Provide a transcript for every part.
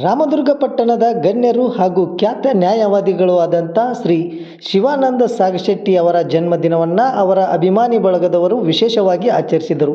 ರಾಮದುರ್ಗ ಪಟ್ಟಣದ ಗಣ್ಯರು ಹಾಗೂ ಖ್ಯಾತ ನ್ಯಾಯವಾದಿಗಳು ಆದಂಥ ಶ್ರೀ ಶಿವಾನಂದ ಸಾಗಶೆಟ್ಟಿ ಅವರ ಜನ್ಮದಿನವನ್ನು ಅವರ ಅಭಿಮಾನಿ ಬಳಗದವರು ವಿಶೇಷವಾಗಿ ಆಚರಿಸಿದರು.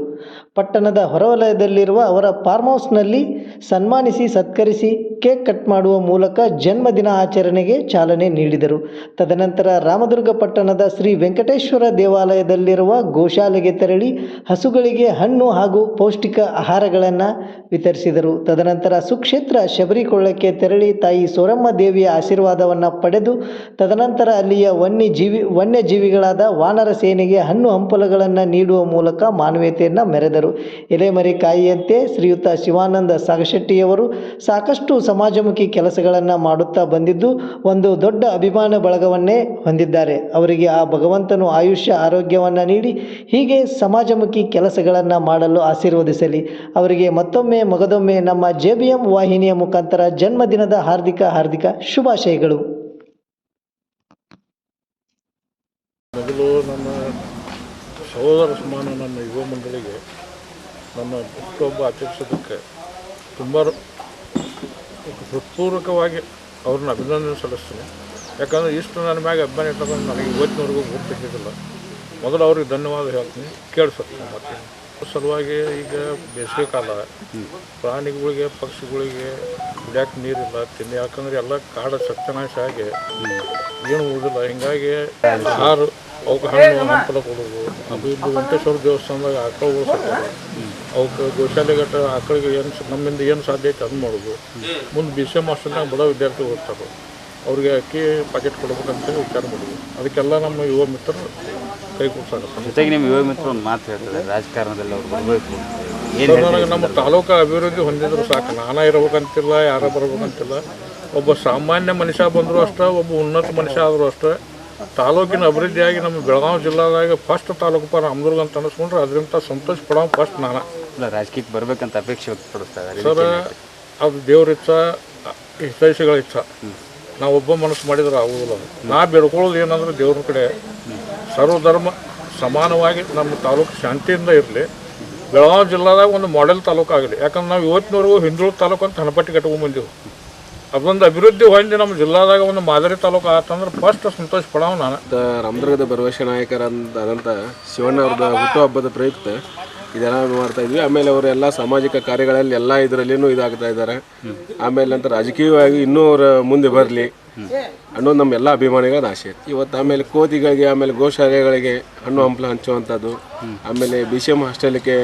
ಪಟ್ಟಣದ ಹೊರವಲಯದಲ್ಲಿರುವ ಅವರ ಫಾರ್ಮ್ ಹೌಸ್ನಲ್ಲಿ ಸನ್ಮಾನಿಸಿ ಸತ್ಕರಿಸಿ ಕೇಕ್ ಕಟ್ ಮಾಡುವ ಮೂಲಕ ಜನ್ಮದಿನ ಆಚರಣೆಗೆ ಚಾಲನೆ ನೀಡಿದರು. ತದನಂತರ ರಾಮದುರ್ಗ ಪಟ್ಟಣದ ಶ್ರೀ ವೆಂಕಟೇಶ್ವರ ದೇವಾಲಯದಲ್ಲಿರುವ ಗೋಶಾಲೆಗೆ ತೆರಳಿ ಹಸುಗಳಿಗೆ ಹಣ್ಣು ಹಾಗೂ ಪೌಷ್ಟಿಕ ಆಹಾರಗಳನ್ನು ವಿತರಿಸಿದರು. ತದನಂತರ ಸುಕ್ಷೇತ್ರ ಶಬರಿಕೊಳ್ಳಕ್ಕೆ ತೆರಳಿ ತಾಯಿ ಸೋರಮ್ಮ ದೇವಿಯ ಆಶೀರ್ವಾದವನ್ನು ಪಡೆದು, ತದನಂತರ ಅಲ್ಲಿಯ ವನ್ಯಜೀವಿ ವನ್ಯಜೀವಿಗಳಾದ ವಾನರ ಸೇನೆಗೆ ಹಣ್ಣು ಹಂಪಲುಗಳನ್ನು ನೀಡುವ ಮೂಲಕ ಮಾನವೀಯತೆಯನ್ನು ಮೆರೆದರು. ಎಲೆಮರಿ ಕಾಯಿಯಂತೆ ಶ್ರೀಯುತ ಶಿವಾನಂದ ಸಾಗಶೆಟ್ಟಿಯವರು ಸಾಕಷ್ಟು ಸಮಾಜಮುಖಿ ಕೆಲಸಗಳನ್ನು ಮಾಡುತ್ತಾ ಬಂದಿದ್ದು, ಒಂದು ದೊಡ್ಡ ಅಭಿಮಾನ ಬಳಗವನ್ನೇ ಹೊಂದಿದ್ದಾರೆ. ಅವರಿಗೆ ಆ ಭಗವಂತನು ಆಯುಷ್ಯ, ಆರೋಗ್ಯವನ್ನು ನೀಡಿ, ಹೀಗೆ ಸಮಾಜಮುಖಿ ಕೆಲಸಗಳನ್ನು ಮಾಡಲು ಆಶೀರ್ವದಿಸಲಿ. ಅವರಿಗೆ ಮತ್ತೊಮ್ಮೆ ಮಗದೊಮ್ಮೆ ನಮ್ಮ ಜೆ ವಾಹಿನಿಯ ಮುಖಾಂತರ ಜನ್ಮದಿನದ ಹಾರ್ದಿಕ ಹಾರ್ದಿಕ ಶುಭಾಶಯಗಳು. ಮೊದಲು ನನ್ನ ಸಹೋದರ ಸಮಾನ ನನ್ನ ಯುವ ಮಂಡಳಿಗೆ ನನ್ನ ಹುಟ್ಟುಹಬ್ಬ ಆಚರಿಸೋದಕ್ಕೆ ತುಂಬ ಹೃತ್ಪೂರ್ವಕವಾಗಿ ಅವ್ರನ್ನ ಅಭಿನಂದನೆ ಸಲ್ಲಿಸ್ತೀನಿ. ಯಾಕಂದರೆ ಇಷ್ಟು ನನ್ನ ಮ್ಯಾಗ ಅಭಿಮಾನ ಇಟ್ಕೊಂಡು ನನಗೆ ಇವತ್ತಿನವರೆಗೂ ಗೊತ್ತಿದ್ದಿಲ್ಲ ಮೊದಲು ಅವ್ರಿಗೆ ಧನ್ಯವಾದ ಹೇಳ್ತೀನಿ ಕೇಳಿಸ್ತೀನಿ ಮತ್ತೆ ಸಲುವಾಗಿ ಈಗ ಬೇಸಿಗೆ ಕಾಲ. ಪ್ರಾಣಿಗಳಿಗೆ ಪಕ್ಷಿಗಳಿಗೆ ಕುಡಿಯೋಕೆ ನೀರಿಲ್ಲ ತಿನ್ನಿ ಯಾಕಂದ್ರೆ ಎಲ್ಲ ಕಾಡ ಸತ್ಯನಾಶ ಆಗಿ ಏನು ಉಳಿದಿಲ್ಲ. ಹಿಂಗಾಗಿ ಆಹಾರ ಅವಕ್ಕೆ ಹಣ್ಣು ಹಂಪಲ ಕೊಡೋದು. ಅದು ಇದು ವೆಂಕಟೇಶ್ವರ ದೇವಸ್ಥಾನದಾಗ ಆಕಳುಗಳು ಸಾಕೋದು ಅವಕ್ಕೆ ಗೋಶಾಲೆಗಟ್ಟ ಆಕಳಿಗೆ ಏನು ನಮ್ಮಿಂದ ಏನು ಸಾಧ್ಯ ಐತೆ ಅದು ಮಾಡೋದು. ಮುಂದೆ ಬಿ ಸಿ ಎಂ ಹಾಸ್ಟೆಲ್ನಾಗ ಬಡ ವಿದ್ಯಾರ್ಥಿಗಳು ಓದ್ತಾರೆ ಅವ್ರಿಗೆ ಅಕ್ಕಿ ಪ್ಯಾಕೆಟ್ ಕೊಡ್ಬೇಕಂತೇಳಿ ವಿಚಾರ ಮಾಡಿದ್ವಿ. ಅದಕ್ಕೆಲ್ಲ ನಮ್ಮ ಯುವ ಮಿತ್ರರು ಕೈ ಕೂಡ್ಸಾಕತ್ತಾರ ಜೊತೆಗೆ ನಿಮ್ಮ ಯುವ ಮಿತ್ರ ಒಂದು ಮಾತು ಹೇಳ್ತಾರೆ. ರಾಜಕಾರಣದಲ್ಲಿ ಅವ್ರು ಬರಬೇಕು ನನಗೆ ನಮ್ಮ ತಾಲೂಕು ಅಭಿವೃದ್ಧಿ ಹೊಂದಿದ್ರು ಸಾಕು. ನಾನೇ ಇರ್ಬೇಕಂತಿಲ್ಲ ಯಾರ ಬರ್ಬೇಕಂತಿಲ್ಲ. ಒಬ್ಬ ಸಾಮಾನ್ಯ ಮನುಷ್ಯ ಬಂದರೂ ಅಷ್ಟೇ ಒಬ್ಬ ಉನ್ನತ ಮನುಷ್ಯ ಆದರೂ ಅಷ್ಟೇ. ತಾಲೂಕಿನ ಅಭಿವೃದ್ಧಿಯಾಗಿ ನಮ್ಮ ಬೆಳಗಾವಿ ಜಿಲ್ಲಾದಾಗ ಫಸ್ಟ್ ತಾಲೂಕು ಪರ ಅಮದುರ್ಗ ಅಂತ ಅನಿಸ್ಕೊಂಡ್ರೆ ಅದರಿಂದ ಸಂತೋಷ ಪಡೋ ಫಸ್ಟ್ ನಾನು. ಇಲ್ಲ ರಾಜಕೀಯಕ್ಕೆ ಬರಬೇಕಂತ ಅಪೇಕ್ಷೆ ವ್ಯಕ್ತಪಡಿಸ್ತಾರೆ ಸರ್ ಅದು ದೇವ್ರ ಇಚ್ಛ ಹಿತೈಷಿಗಳ ಇಚ್ಛ. ನಾವು ಒಬ್ಬ ಮನಸ್ಸು ಮಾಡಿದ್ರೆ ಆಗುವುದಿಲ್ಲ ಅದು. ನಾ ಬೇಡ್ಕೊಳ್ಳೋದು ಏನಂದ್ರೆ ದೇವ್ರ ಕಡೆ ಸರ್ವಧರ್ಮ ಸಮಾನವಾಗಿ ನಮ್ಮ ತಾಲೂಕು ಶಾಂತಿಯಿಂದ ಇರಲಿ. ಬೆಳಗಾವಿ ಜಿಲ್ಲಾದಾಗ ಒಂದು ಮಾಡೆಲ್ ತಾಲೂಕು ಆಗಲಿ ಯಾಕಂದ್ರೆ ನಾವು ಇವತ್ತಿನವರೆಗೂ ಹಿಂದುಳಿದ ತಾಲೂಕು ಅಂತ ಹಣಪಟ್ಟಿ ಕಟ್ಕೊಂಡ್ ಬಂದೆವು. ಅದೊಂದು ಅಭಿವೃದ್ಧಿ ಹೊಂದಿ ನಮ್ಮ ಜಿಲ್ಲಾದಾಗ ಒಂದು ಮಾದರಿ ತಾಲೂಕು ಆತಂದ್ರೆ ಫಸ್ಟ್ ಸಂತೋಷ ಪಡವ ನಾನು. ರಾಮದುರ್ಗದ ರಾಮದುರ್ಗದ ಭರವಸೆ ಅಂತ ಶಿವಣ್ಣ ಅವ್ರದ್ದು ಹುಟ್ಟುಹಬ್ಬದ ಪ್ರಯುಕ್ತ ಇದೆಲ್ಲ ಮಾಡ್ತಾ ಇದ್ವಿ. ಆಮೇಲೆ ಅವರು ಎಲ್ಲ ಸಾಮಾಜಿಕ ಕಾರ್ಯಗಳಲ್ಲಿ ಎಲ್ಲ ಇದರಲ್ಲಿನೂ ಇದಾಗ್ತಾ ಇದ್ದಾರೆ ಆಮೇಲೆ ನಂತರ ರಾಜಕೀಯವಾಗಿ ಇನ್ನೂ ಅವರು ಮುಂದೆ ಬರಲಿ. ಅನ್ನೋದು ನಮ್ಮ ಎಲ್ಲ ಅಭಿಮಾನಿಗಳ ಆಸೆ ಇವತ್ತು ಆಮೇಲೆ ಕೋತಿಗಳಿಗೆ, ಆಮೇಲೆ ಗೋಶಾಲೆಗಳಿಗೆ ಹಣ್ಣು ಹಂಪಲ ಹಂಚುವಂಥದ್ದು ಆಮೇಲೆ ಬಿ ಸಿ ಎಂ ಹಾಸ್ಟೆಲ್ಗೆ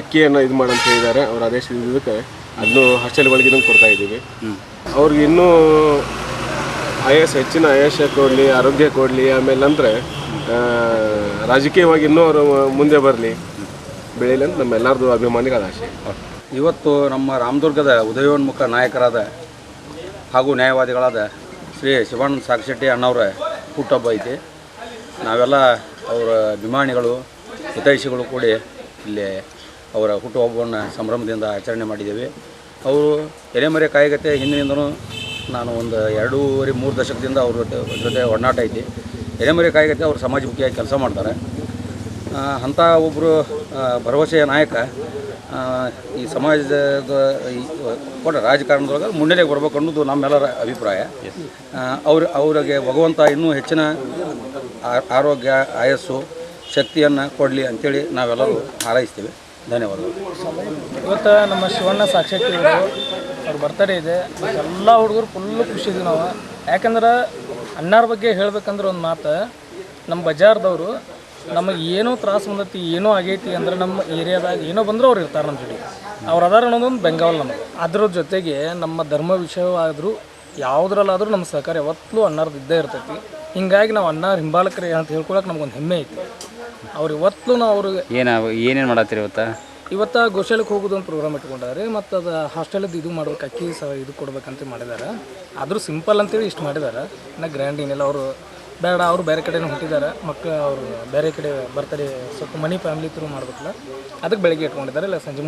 ಅಕ್ಕಿಯನ್ನು ಇದು ಮಾಡಂತ ಹೇಳಿದ್ದಾರೆ ಅವ್ರ ಆದೇಶದಿದ್ದಕ್ಕೆ ಅದನ್ನು ಹಾಸ್ಟೆಲ್ಗಳಿಗೆ ಕೊಡ್ತಾ ಇದ್ದೀವಿ. ಅವ್ರಿಗೆ ಇನ್ನೂ ಆಯಸ್ ಹೆಚ್ಚಿನ ಆಯಸ್ಸ ಕೊಡಲಿ, ಆರೋಗ್ಯ ಕೊಡಲಿ, ಆಮೇಲೆ ಅಂದರೆ ರಾಜಕೀಯವಾಗಿ ಇನ್ನೂ ಅವರು ಮುಂದೆ ಬರಲಿ. ಬೆಳೀಲಿ ಅಂತ ನಮ್ಮೆಲ್ಲರದು ಅಭಿಮಾನಿಗಳ ಆಸೆ. ಇವತ್ತು ನಮ್ಮ ರಾಮದುರ್ಗದ ಉದಯೋನ್ಮುಖ ನಾಯಕರಾದ ಹಾಗೂ ನ್ಯಾಯವಾದಿಗಳಾದ ಶ್ರೀ ಶಿವಾನಂದ ಸಾಕ್ಶೆಟ್ಟಿ ಅಣ್ಣವರ ಹುಟ್ಟಬ್ಬ ಐತಿ. ನಾವೆಲ್ಲ ಅವರ ಅಭಿಮಾನಿಗಳು, ಹಿತೈಷಿಗಳು ಕೂಡಿ ಇಲ್ಲಿ ಅವರ ಹುಟ್ಟುಹಬ್ಬವನ್ನು ಸಂಭ್ರಮದಿಂದ ಆಚರಣೆ ಮಾಡಿದ್ದೇವೆ. ಅವರು ಎಲೆಮರೆ ಕಾಯಿಗತೆ ಹಿಂದಿನಿಂದನೂ ನಾನು ಒಂದು ಎರಡೂವರೆ ಮೂರು ದಶಕದಿಂದ ಅವ್ರ ಜೊತೆ ಜೊತೆ ಒಡನಾಟ ಐತಿ ಎಲೆಮರೆ ಕಾಯಿಗತೆ ಅವರು ಸಮಾಜಮುಖಿಯಾಗಿ ಕೆಲಸ ಮಾಡ್ತಾರೆ. ಅಂಥ ಒಬ್ಬರು ಭರವಸೆಯ ನಾಯಕ ಈ ಸಮಾಜದ ಕೊಟ್ಟ ರಾಜಕಾರಣದೊಳಗೆ ಮುನ್ನೆಲೆಗೆ ಬರ್ಬೇಕು ಅನ್ನೋದು ನಮ್ಮೆಲ್ಲರ ಅಭಿಪ್ರಾಯ. ಅವ್ರ, ಅವರಿಗೆ ಭಗವಂತ ಇನ್ನೂ ಹೆಚ್ಚಿನ ಆರೋಗ್ಯ, ಆಯಸ್ಸು, ಶಕ್ತಿಯನ್ನು ಕೊಡಲಿ ಅಂಥೇಳಿ ನಾವೆಲ್ಲರೂ ಹಾರೈಸ್ತೀವಿ. ಧನ್ಯವಾದಗಳು ಇವತ್ತು ನಮ್ಮ ಶಿವಣ್ಣ ಸಾಕ್ಷಾತ್ತಿ ಅವರು ಬರ್ತಡೇ ಇದೆ. ಎಲ್ಲ ಹುಡುಗರು ಫುಲ್ಲು ಖುಷಿ ಇದೀವಿ ನಾವು. ಯಾಕಂದ್ರೆ ಅಣ್ಣಾರ ಬಗ್ಗೆ ಹೇಳ್ಬೇಕಂದ್ರೆ ಒಂದು ಮಾತು. ನಮ್ಮ ಬಜಾರ್ದವರು ನಮಗೆ ಏನೋ ತ್ರಾಸು ಬಂದೈತಿ, ಏನೋ ಆಗೈತಿ ಅಂದ್ರೆ ನಮ್ಮ ಏರಿಯಾದಾಗ ಏನೋ ಬಂದರೂ ಅವ್ರು ಇರ್ತಾರೆ ನಮ್ಮ ಜೊತೆ ಅವ್ರು ಅದಾರ ಅನ್ನೋದೊಂದು ಬೆಂಗಾವಲ್ ನಮಗೆ. ಅದ್ರ ಜೊತೆಗೆ ನಮ್ಮ ಧರ್ಮ ವಿಷಯವಾದರೂ ಯಾವುದ್ರಲ್ಲಾದರೂ ನಮ್ಮ ಸಹಕಾರ ಯಾವತ್ತೂ ಅಣ್ಣಾರ್ದು ಇದ್ದೇ ಇರ್ತೈತಿ. ಹಿಂಗಾಗಿ ನಾವು ಅಣ್ಣಾರ ಹಿಂಬಾಲಕರೇ ಅಂತ ಹೇಳ್ಕೊಳಕ್ಕೆ ನಮ್ಗೊಂದು ಹೆಮ್ಮೆ ಐತಿ. ಅವ್ರು ಇವತ್ತು ನಾವು ಅವ್ರಿಗೆ ಏನು ಏನೇನು ಮಾಡತ್ತೀರಿ ಇವತ್ತು? ಇವತ್ತು ಗೋಶಾಲಕ್ಕೆ ಹೋಗೋದು ಒಂದು ಪ್ರೋಗ್ರಾಮ್ ಇಟ್ಕೊಂಡಾರೆ ಮತ್ತು ಅದು ಹಾಸ್ಟೆಲದ್ದು ಇದು ಮಾಡ್ಬೇಕು ಅಕ್ಕಿ ಸ ಇದು ಕೊಡ್ಬೇಕಂತ ಮಾಡಿದ್ದಾರೆ ಆದರೂ ಸಿಂಪಲ್ ಅಂತೇಳಿ ಇಷ್ಟು ಮಾಡಿದ್ದಾರೆ ಇನ್ನು ಗ್ರ್ಯಾಂಡ್ ಏನಿಲ್ಲ ಅವರು ಬೇಡ ಅವರು ಬೇರೆ ಕಡೆನೂ ಹುಟ್ಟಿದ್ದಾರೆ ಮಕ್ಕಳು ಅವರು ಬೇರೆ ಕಡೆ ಬರ್ತಾರೆ ಸ್ವಲ್ಪ ಮನಿ ಫ್ಯಾಮಿಲಿ ತ್ರೂ ಮಾಡ್ಬೇಕಲ್ಲ. ಅದಕ್ಕೆ ಬೆಳಗ್ಗೆ ಇಟ್ಕೊಂಡಿದ್ದಾರೆ ಇಲ್ಲ ಸಂಜೆ